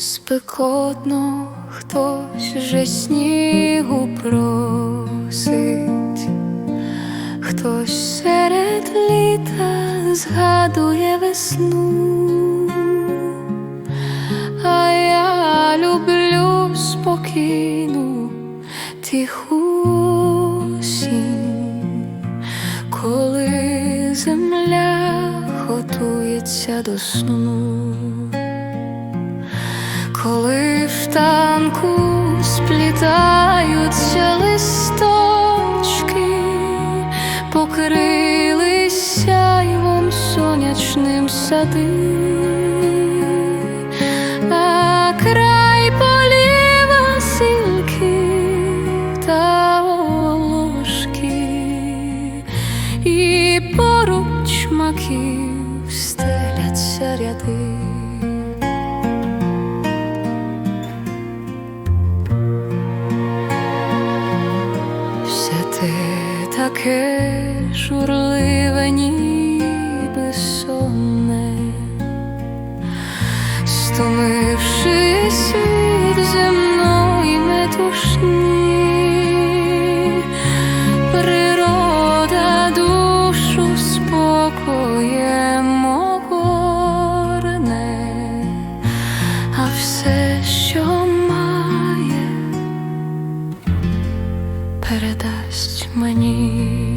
спекотно хтось вже снігу просить, хтось серед літа згадує весну, а я люблю спокійну тиху осінь, коли земля готується до сну коли в танку сплітаються листочки, покрились сяйвом сонячним сади, а край полів сілки та волошки, і поруч маків таке журливе, ніби сонне, стомившись від земної метушні, природа душу спокоєм огорне, а все, що має передасть мені.